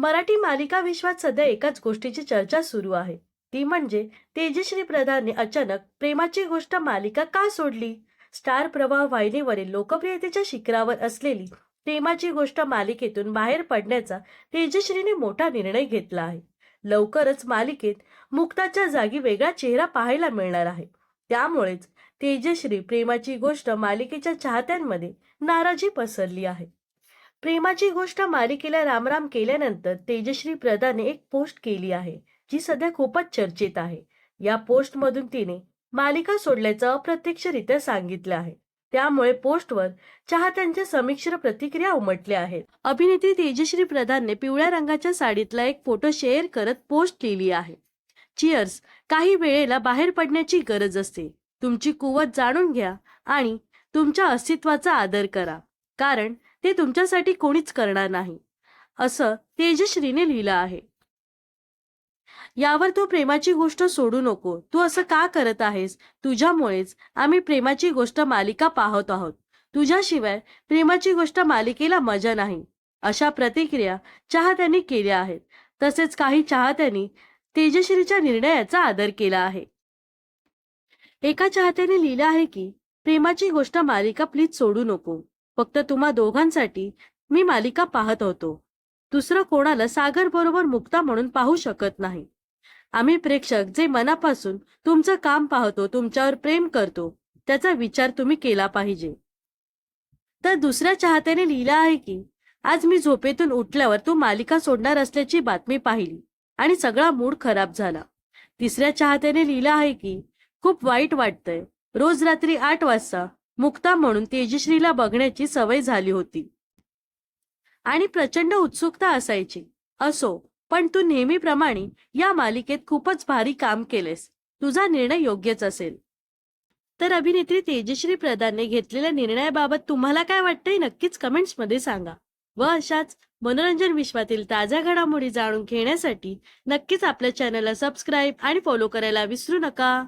मराठी मालिका विश्वात सध्या एकाच गोष्टीची चर्चा सुरू आहे. ती म्हणजे तेजश्री प्रधानने अचानक प्रेमाची गोष्ट मालिका का सोडली? स्टार प्रवाह वाहिनीवरील लोकप्रियतेच्या शिखरावर असलेली प्रेमाची गोष्ट मालिकेतून बाहेर पडण्याचा तेजश्रीने मोठा निर्णय घेतला आहे. लवकरच मालिकेत मुक्ताच्या जागी वेगळा चेहरा पाहायला मिळणार आहे. त्यामुळेच तेजश्री प्रेमाची गोष्ट मालिकेच्या चाहत्यांमध्ये नाराजी पसरली आहे. प्रेमाची गोष्ट मालिकेला रामराम केल्यानंतर तेजश्री प्रदाने एक पोस्ट केली आहे जी सध्या खूपच चर्चेत आहे. या पोस्टमधून तिने मालिका सोडल्याचं अप्रत्यक्षरित्या सांगितलं आहे. त्यामुळे पोस्टवर चाहत्यांच्या समिश्र प्रतिक्रिया उमटल्या आहेत. अभिनेत्री तेजश्री प्रधानने पिवळ्या रंगाच्या साडीतला एक फोटो शेअर करत पोस्ट केली आहे. चिअर्स काही वेळेला बाहेर पडण्याची गरज असते. तुमची कुवत जाणून घ्या आणि तुमच्या अस्तित्वाचा आदर करा. कारण ते तुमच्यासाठी कोणीच करणार नाही. असं तेजश्रीने लिहिलं आहे. यावर तू प्रेमाची गोष्ट सोडू नको. तू असं का करत आहेस? तुझ्यामुळेच आम्ही प्रेमाची गोष्ट मालिका पाहत आहोत. तुझ्याशिवाय प्रेमाची गोष्ट मालिकेला मजा नाही. अशा प्रतिक्रिया चाहत्यांनी केल्या आहेत. तसेच काही चाहत्यांनी तेजश्रीच्या निर्णयाचा आदर केला आहे. एका चाहत्याने लिहिलं आहे की प्रेमाची गोष्ट मालिका प्लीज सोडू नको. फक्त तुम्हा दोघांसाठी मी मालिका पाहत होतो. दुसरं कोणाला सागर बरोबर मुक्ता म्हणून पाहू शकत नाही. आम्ही प्रेक्षक जे मनापासून तुमचं काम पाहतो तुमच्यावर प्रेम करतो त्याचा विचार तुम्ही केला पाहिजे. तर दुसऱ्या चाहत्याने लिहिलं आहे की आज मी झोपेतून उठल्यावर तू मालिका सोडणार असल्याची बातमी पाहिली आणि सगळा मूड खराब झाला. तिसऱ्या चाहत्याने लिहिलं आहे की खूप वाईट वाटतंय. रोज रात्री आठ वाजता मुक्ता म्हणून तेजश्रीला बघण्याची सवय झाली होती. आणि प्रचंड उत्सुकता असायची. असो पण तू नेहमीप्रमाणे या मालिकेत खूपच भारी काम केलेस तुझा निर्णय योग्यच असेल. तर अभिनेत्री तेजश्री प्रधानने घेतलेल्या निर्णयाबाबत तुम्हाला काय वाटतंय नक्कीच कमेंट्समध्ये सांगा. व अशाच मनोरंजन विश्वातील ताज्या घडामोडी जाणून घेण्यासाठी नक्कीच आपल्या चॅनलला सबस्क्राईब आणि फॉलो करायला विसरू नका.